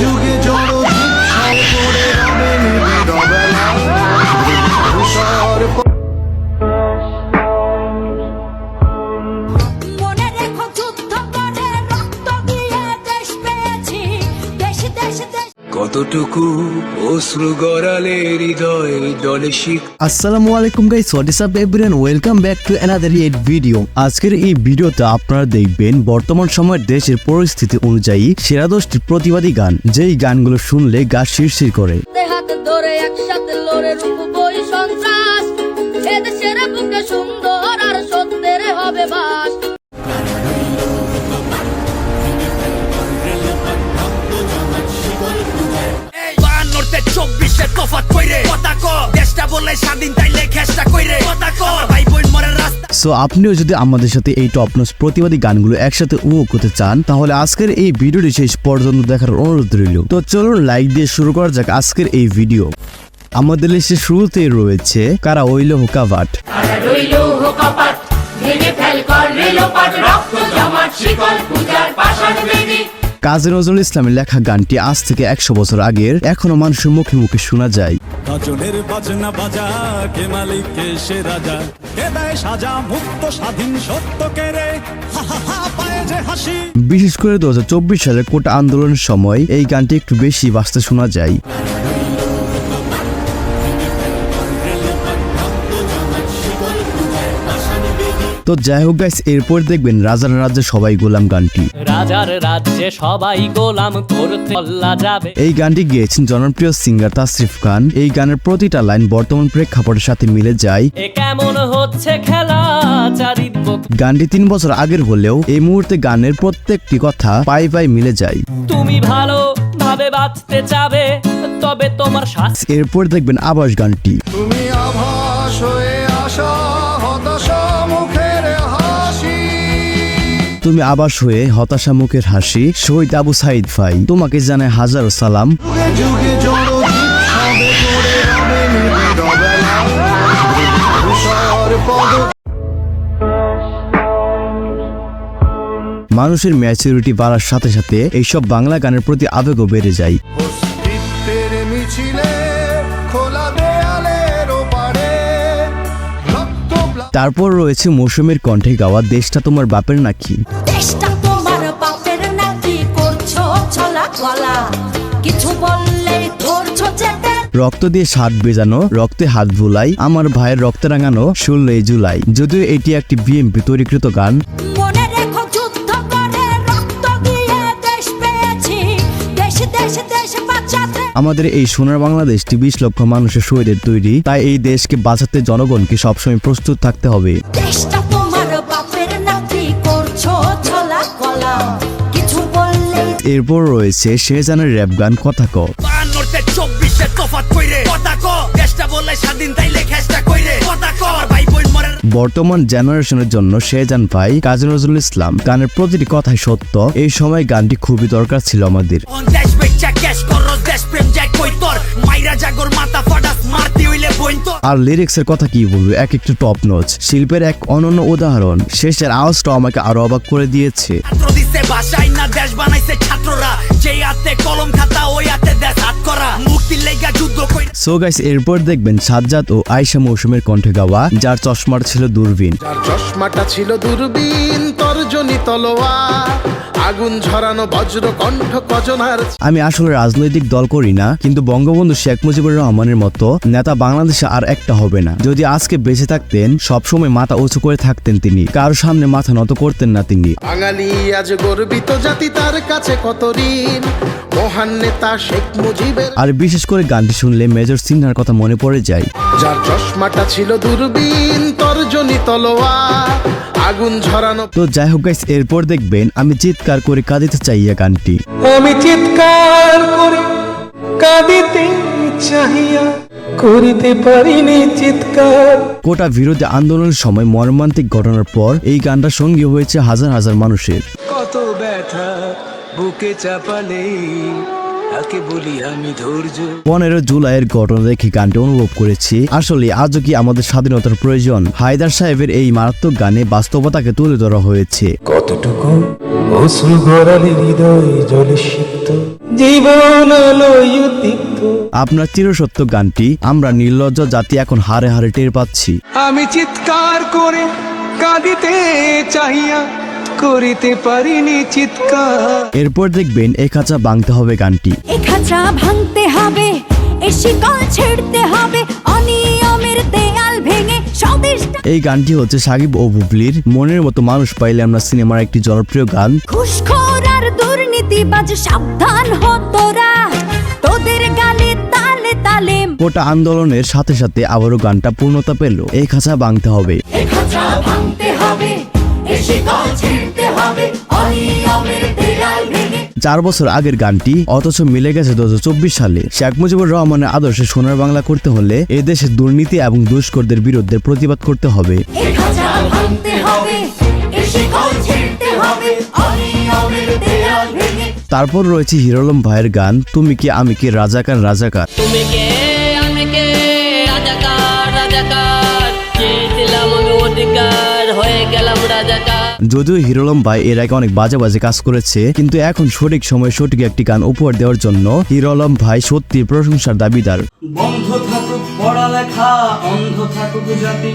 যুগে কতটুকু অশ্রু গড়ালে হৃদয় জলে শিখ আসসালামু আলাইকুম guys hope everyone welcome back to another yet video আজকের এই ভিডিওতে আপনারা দেখবেন বর্তমান সময়ের দেশের পরিস্থিতি অনুযায়ী সেরা দশটি প্রতিবাদী গান। যেই গানগুলো শুনলে গা শিরশির করে। হাতে ধরে একসাথে লড়ে রূপ বই সন্ত্রাস। এদেশের বুকে সুন্দর আর সত্যের হবে বাস। সো আপনিও যদি আমাদের সাথে এই টপ নোস প্রতিবাদী গানগুলো একসাথে উপভোগ করতে চান তাহলে আজকের এই ভিডিওটি শেষ পর্যন্ত দেখার অনুরোধ রইল। তো চলুন লাইক দিয়ে শুরু করা যাক আজকের এই ভিডিও আমাদের লিস্টের শুরুতেই রয়েছে কারা ওইল কপাট ভেঙে ফেল কর রক্ত জমাট শিকল পূজার বেদী। কাজী নজরুল ইসলামের লেখা গানটি আজ থেকে একশো বছর আগের এখনও মানুষের মুখে মুখে শোনা যায়। গাজনের বাজনা বাজা কে মালিক কে সে রাজা? কে দেয় সাজা মুক্ত স্বাধীন সত্য কে রে বিশেষ করে দু হাজার চব্বিশ সালে কোটা আন্দোলনের সময় এই গানটি একটু বেশি বাঁচতে শোনা যায়। তো যাই হোক গাইস এরপর দেখবেন রাজার রাজ্যে সবাই গোলাম গানটি। রাজার রাজ্যে সবাই গোলাম করতে যাবে। এই গানটি গেয়েছেন জনপ্রিয় সিঙ্গার তাসরিফ খান। এই গানের প্রতিটা লাইন বর্তমান প্রেক্ষাপটের সাথে মিলে যায়। এ কেমন হচ্ছে খেলা গানটি তিন বছর আগের হলেও এই মুহূর্তে গানের প্রত্যেকটি কথা পাই পাই মিলে যায়। তুমি ভালো ভাবে বাঁচতে চাবে তবে তোমার এরপর দেখবেন আবাস গানটি। তুমি আভাস হয়ে আসা। তুমি আবাস হয়ে হতাশা মুখের হাসি, শহীদ আবু সাইদ ভাই, তোমাকে জানায় হাজারো সালাম। মানুষের ম্যাচুরিটি বাড়ার সাথে সাথে এইসব বাংলা গানের প্রতি আবেগও বেড়ে যায়। তারপর রয়েছে মৌসুমের কণ্ঠে গাওয়া দেশটা তোমার বাপের নাকি? দেশটা তোমার বাপের নাতি করছ ছলা কিছু বললেই ধরছো চেটে। রক্ত দিয়ে সাত বেজানো রক্তে হাত ভুলাই আমার ভাইয়ের রক্তে রাঙানো ষোলোই জুলাই। যদিও এটি একটি বিএমপি তৈরিকৃত গান। আমাদের এই সোনার বাংলাদেশটি বিশ লক্ষ মানুষের শহীদের তৈরি। তাই এই দেশকে বাঁচাতে জনগণকে সবসময় প্রস্তুত থাকতে হবে। দেশটা তোমার বাপের নাতি করছ ছলা গলা কিছু বললেই এরপর রয়েছে শেহজানের র্যাপ গান কথা ক বাহান্নতে চব্বিশে তফাত কইরে। কথা ক দেশটা বললে স্বাধীন তাইলে খেসটা কইরে। কথা ক আমার ভাই বোন মরে বর্তমান জেনারেশনের জন্য শেহজান ভাই কাজী নজরুল ইসলাম গানের প্রতিটি কথাই সত্য। এই সময় গানটি খুবই দরকার ছিল আমাদের। মাইরা জাগর মাথা ফাটাস মারতি হইলে বইন্ত আর লিরিক্সের কথা কি বলব? এক একটু টপ নোচ শিল্পের এক অনন্য উদাহরণ। শেষের আওয়াজটা আমাকে আরও অবাক করে দিয়েছে। ভাষাই না দেশ বানাইছে ছাত্ররা। যেই হাতে কলম খাতা ওই হাতে দেশ হাত করা। সো গাইস এরপর দেখবেন সাজ্জাদ ও আয়শা মৌসুমের কণ্ঠে গাওয়া যার চশমার ছিল দূরবীন। যার চশমাটা ছিল দূরবীন তর্জনী তলোয়ার আগুন ঝরানো বজ্র কণ্ঠ কজনার। আমি আসলে রাজনৈতিক দল করি না কিন্তু বঙ্গবন্ধু শেখ মুজিবুর রহমানের মতো নেতা বাংলাদেশে আর একটা হবে না। যদি আজকে বেঁচে থাকতেন সবসময় মাথা উঁচু করে থাকতেন তিনি। কারও সামনে মাথা নত করতেন না তিনি। বাঙালি আজ গর্বিত জাতি তার কাছে কত ঋণ? মহান নেতা শেখ মুজিবের আর বিশেষ করে গানটি শুনলে মেজর সিনহার কথা মনে পড়ে যায়। যার চশমাটা ছিল দূরবীন তর্জনী তলোয়ার আগুন ঝরানো তো যাই হোক গাইস এরপর দেখবেন আমি চিৎকার করে কাঁদিতে চাইয়া গানটি। আমি চিৎকার করি কাঁদিতে চাহিয়া করিতে পারিনি চিৎকার। কোটা বিরোধী আন্দোলনের সময় মর্মান্তিক ঘটনার পর এই গানটা সঙ্গী হয়েছে হাজার হাজার মানুষের। কত ব্যথা বুকে চাপালে তাকে বলি আমি ধৈর্য? পনেরো জুলাইয়ের ঘটনা দেখে গানটি অনুভব করেছি। আসলে আজও কি আমাদের স্বাধীনতার প্রয়োজন? হায়দার সাহেবের এই মারাত্মক গানে বাস্তবতাকে তুলে ধরা হয়েছে। কতটুকু? অশ্রু গড়ালি হৃদয় জলে সিক্ত। জীবন আলোয় আপনার চিরসত্য গানটি আমরা নির্লজ্জ জাতি এখন হারে হারে টের পাচ্ছি। আমি চিৎকার করে কাঁদিতে চাহিয়া করিতে পারিনি চিৎকার। এরপর দেখবেন এ খাঁচা ভাঙতে হবে গানটি। এ খাঁচা ভাঙতে হবে এ শিকল ছেড়তে হবে অনিয়মের দেয়াল ভেঙে এই গানটি হচ্ছে সাকিব ও বুবলির মনের মতো মানুষ পাইলে আমরা সিনেমার একটি জনপ্রিয় গান। ঘুষখোর আর দুর্নীতিবাজ সাবধান হ তোরা তোদের গালে তালে তালে গোটা আন্দোলনের সাথে সাথে আবারও গানটা পূর্ণতা পেল। এই খাঁচা বাংতে হবে। এ খাঁচা ভাঙতে হবে। চার বছর আগের গানটি অথচ মিলে গেছে দু চব্বিশ সালে। শেখ মুজিবুর রহমানের আদর্শে সোনার বাংলা করতে হলে এদেশে দুর্নীতি এবং দুষ্করদের বিরুদ্ধে প্রতিবাদ করতে হবে। তারপর রয়েছে হিরোলম ভাইয়ের গান তুমি কি আমি কি রাজাকার রাজাকার? তুমি কে আমি কে? যদিও হিরোলম ভাই এর আগে অনেক বাজে বাজে কাজ করেছে কিন্তু এখন সঠিক সময়ে সঠিক একটি গান উপহার দেওয়ার জন্য হিরোলম ভাই সত্যি প্রশংসার দাবিদার। বন্ধ থাকুক পড়ালেখা অন্ধ থাকুক জাতি।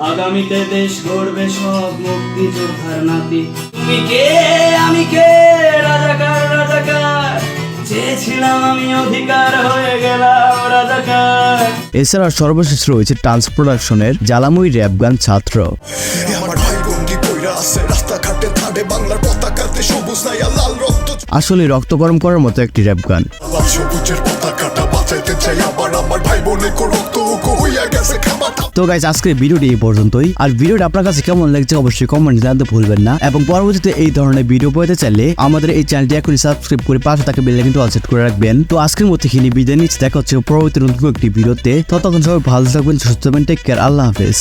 আগামীতে দেশ গড়বে সব মুক্তি যোদ্ধার নাতি। তুমি কে? আমি কে? রাজাকার রাজাকার। চেয়েছিলাম আমি অধিকার হয়ে গেলাম রাজাকার। এছাড়া সর্বশেষ রয়েছে টান্স প্রোডাকশনের জ্বালাময়ী র্যাপ গান ছাত্র। আছে। রাস্তাঘাটে ধারে বাংলার পতাকাতে সবুজ নাই লাল রক্ত আসলে রক্ত গরম করার মতো একটি র্যাপ গান। সবুজের পতাকাটা বাঁচাইতে চাই আবার আমার ভাই বোনের রক্ত হইয়া গেছে খাবার তো গাইজ আজকের ভিডিওটি এই পর্যন্তই। আর ভিডিওটা আপনার কাছে কেমন লাগছে অবশ্যই কমেন্ট জানাতে ভুলবেন না। এবং পরবর্তীতে এই ধরনের ভিডিও পেতে চাইলে আমাদের এই চ্যানেলটি এখনই সাবস্ক্রাইব করে পাশে থাকা বেল কিন্তু অল সেট করে রাখবেন। তো আজকের মধ্যে এখানে বিদায় নিচ্ছি। দেখা হচ্ছে পরবর্তী নতুন একটি ভিডিওতে। ততক্ষণ সবাই ভালো থাকবেন সুস্থ থাকবেন টেক কেয়ার আল্লাহ হাফেজ।